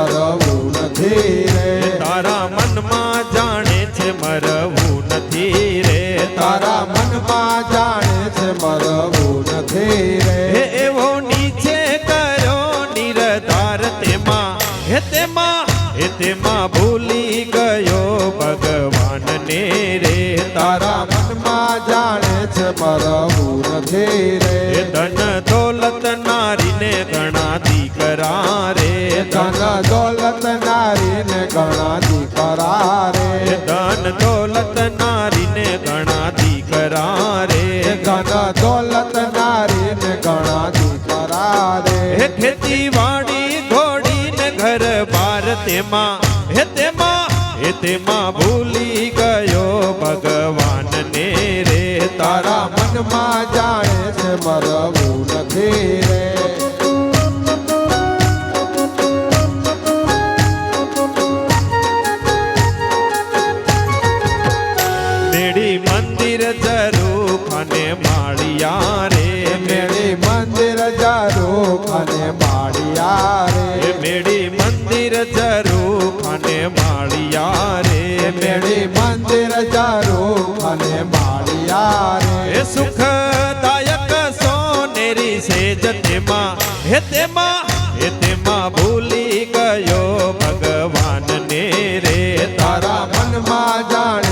નથી રે. તારા મનમાં જાણે છે મરવું નથી રે. તારા મનમાં જાણે છે મરવું નથી રે. એવો નીચે કર્યો નિરધાર તેમાં. હે તેમાં હે તેમાં ભૂલી ગયો ભગવાનને રે. તારા મનમાં જાણે છે મરવું નથી રે. ધન ધન દોલત નારીને ઘણા દીકરા રે ધન દોલત નારીને ઘણા દીકરા રે ધન દોલત નારીને ઘણા દીકરા રે હે ખેતી વાડી ઘોડી ને ઘર બાર તેમાં. હે તેમાં હે તેમાં ભૂલી ગયો ભગવાન ને રે. તારા મનમાં જાણે છે મરવું નથી રે. માળિયા રે મેળી મંદિર જારૂખ અને માળિયા રે. મેળી મંદિર જરૂર અને માળિયા રે મેળી મંદિર જારૂખ અને માળિયા રે. સુખદાયક સોનેરી સેજ તેમાં હે તેમાં હે તેમાં ભૂલી ગયો ભગવાન ને રે તારા મનમાં જાણે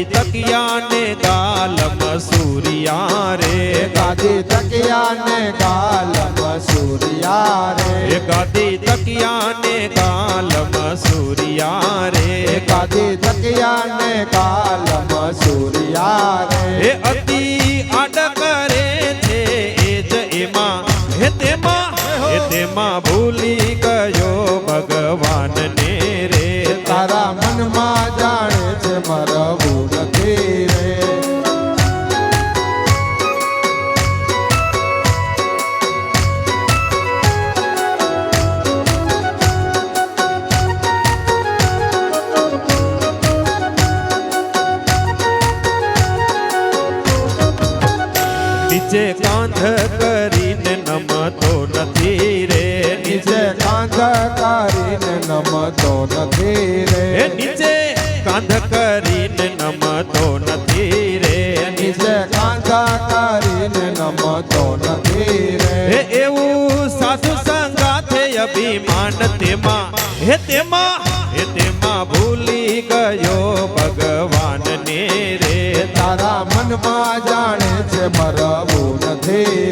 ગાદી તકિયા ને ગાલ મસૂરિયા રે. ગાદી તકિયા ને ગાલ મસૂરિયા એ રે. ગાદી તકિયા ને ગાલ મસૂરિયા રે. ગાદી તકિયા ને ગાલ મસૂરિયા રે અતિ નીચે કાંધ કરીને નમતો નથી રે નીચે કાંધ કરીને નમતો નથી એ રે નીચે કાંધ કરીને નમતો નથી રે નીચે કાંધ કરીને નમતો નથી હે રે એવું સાધુ સંગાથે અભિમાન તેમાં હે તેમાં હે તેમાં ભૂલી ગયો ભગવાન ને રે તારા મનમાં જાણે છે મરવું નથી.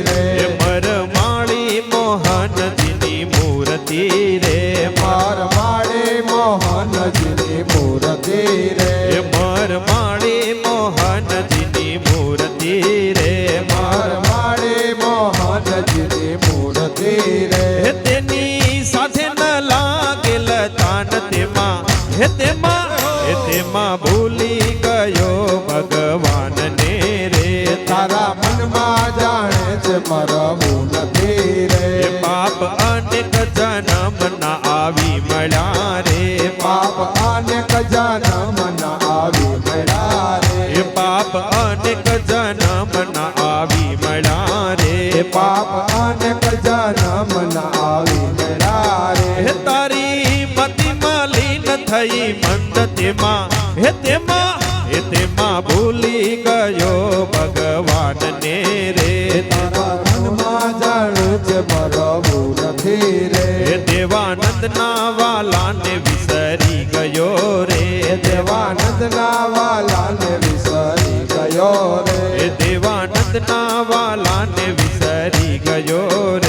અનેક જન્મ ના આવી મળ્યા હે રે તારી મતિ મલિન થઈ મંદ તેમાં હે તેમાં હે તેમાં ભૂલી ગયો ભગવાન ને રે તારા મનમાં જાણે છે મરવું નથી રે હે દેવાનંદ ના વાલા ને વિસરી ગયો રે દેવાનંદ ના વાલા ને વિસરી ગયો હે રે દેવાનંદ ના વાલા ને વિસરી ગયો રે